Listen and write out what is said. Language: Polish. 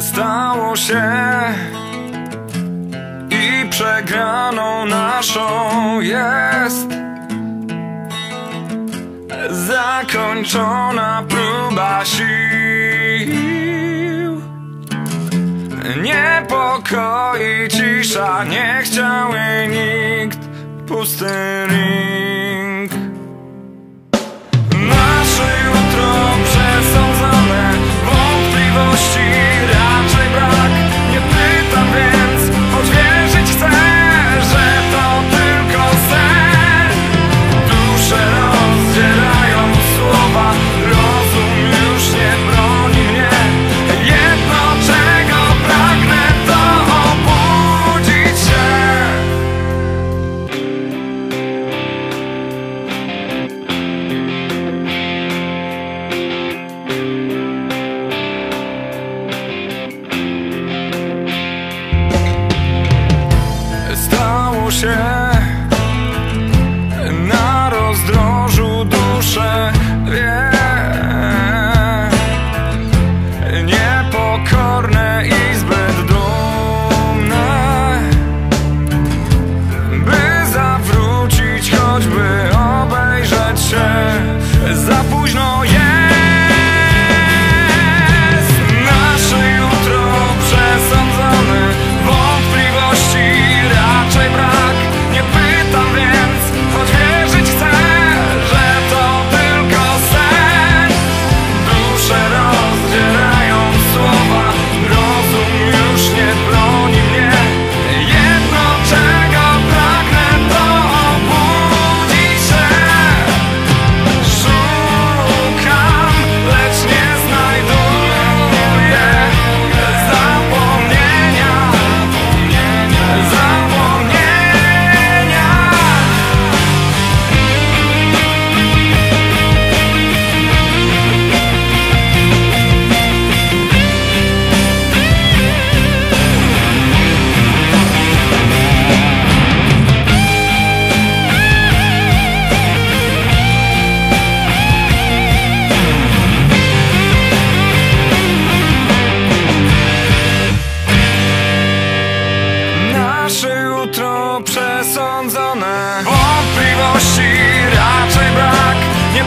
Stało się i przegraną naszą jest zakończona próba sił. Niepokoi cisza, nie chciały nikt pusty ring. się na rozdrożu duszę wie. Niepokorne i zbyt dumne by zawrócić choćby obejrzeć się za późno. jest miłości raczej brak. Nie